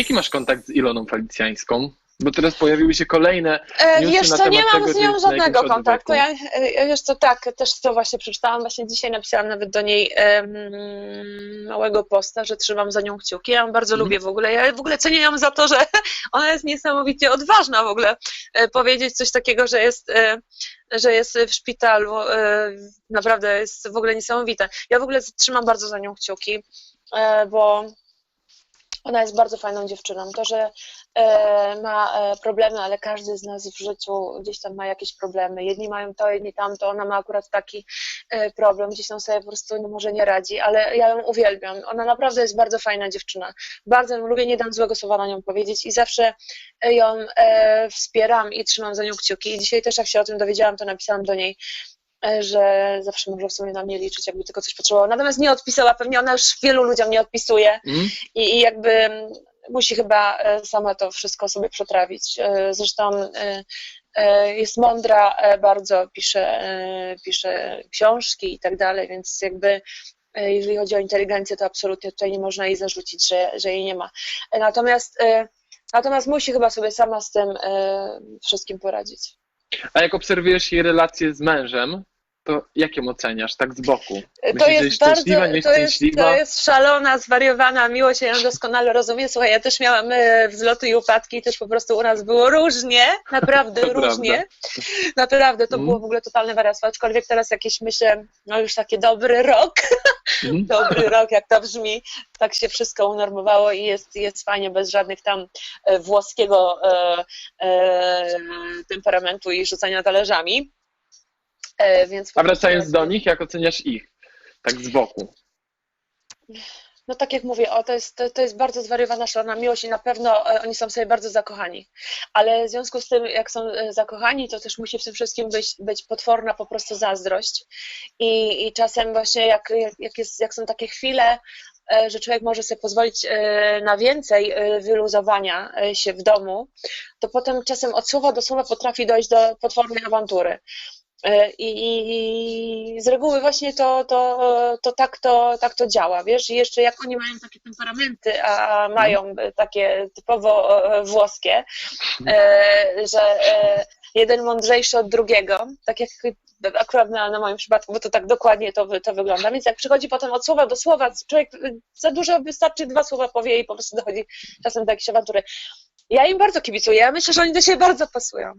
Jaki masz kontakt z Iloną Felicjańską? Bo teraz pojawiły się kolejne E, wiesz co, nie mam tego, z nią żadnego kontaktu. Ja, e, wiesz co, tak, też to właśnie przeczytałam, właśnie dzisiaj napisałam nawet do niej em, małego posta, że trzymam za nią kciuki. Ja ją bardzo Mhm. lubię w ogóle. Ja w ogóle cenię ją za to, że ona jest niesamowicie odważna w ogóle. E, powiedzieć coś takiego, że jest, że jest w szpitalu, naprawdę jest w ogóle niesamowite. Ja w ogóle trzymam bardzo za nią kciuki, bo ona jest bardzo fajną dziewczyną. To, że e, ma e, problemy, ale każdy z nas w życiu gdzieś tam ma jakieś problemy. Jedni mają to, jedni tamto. Ona ma akurat taki e, problem, gdzieś tam sobie po prostu no, może nie radzi, ale ja ją uwielbiam. Ona naprawdę jest bardzo fajna dziewczyna. Bardzo ją lubię, nie dam złego słowa na nią powiedzieć i zawsze ją wspieram i trzymam za nią kciuki. I dzisiaj też jak się o tym dowiedziałam, to napisałam do niej, że zawsze może w sumie na mnie liczyć, jakby tylko coś potrzebowała. Natomiast nie odpisała, pewnie ona już wielu ludziom nie odpisuje Mm? i, i jakby musi chyba e, sama to wszystko sobie przetrawić. E, Zresztą e, e, jest mądra e, bardzo, pisze, e, pisze książki i tak dalej, więc jakby e, jeżeli chodzi o inteligencję, to absolutnie tutaj nie można jej zarzucić, że, że jej nie ma. E, Natomiast, e, natomiast musi chyba sobie sama z tym e, wszystkim poradzić. A jak obserwujesz jej relacje z mężem, to jak ją oceniasz, tak z boku? To Myślisz, że jest bardzo, to jest, to jest szalona, zwariowana, miło się ją doskonale rozumie. Słuchaj, ja też miałam e, wzloty i upadki i też po prostu u nas było różnie, naprawdę To różnie. Naprawdę, to Mm. było w ogóle totalne wariactwo, aczkolwiek teraz jakieś myślę, no już taki dobry rok, Mhm. dobry rok, jak to brzmi, tak się wszystko unormowało i jest, jest fajnie, bez żadnych tam e, włoskiego e, e, temperamentu i rzucania talerzami. E, więc A wracając do nich, jak oceniasz ich? Tak z boku. No tak jak mówię, o, to, jest, to, to jest bardzo zwariowana, szalona miłość i na pewno e, oni są sobie bardzo zakochani. Ale w związku z tym, jak są e, zakochani, to też musi w tym wszystkim być, być potworna po prostu zazdrość. I, i czasem właśnie jak, jak, jest, jak są takie chwile, że człowiek może sobie pozwolić na więcej wyluzowania się w domu, to potem czasem od słowa do słowa potrafi dojść do potwornej awantury. E, I, i, z reguły właśnie to, to, to, tak to tak to działa, wiesz? I jeszcze jak oni mają takie temperamenty, a mają takie typowo e, włoskie, e, że jeden mądrzejszy od drugiego, tak jak akurat na, na moim przypadku, bo to tak dokładnie to, to wygląda. Więc jak przychodzi potem od słowa do słowa, człowiek za dużo wystarczy dwa słowa powie i po prostu dochodzi czasem do jakiejś awantury. Ja im bardzo kibicuję, ja myślę, że oni do siebie bardzo pasują.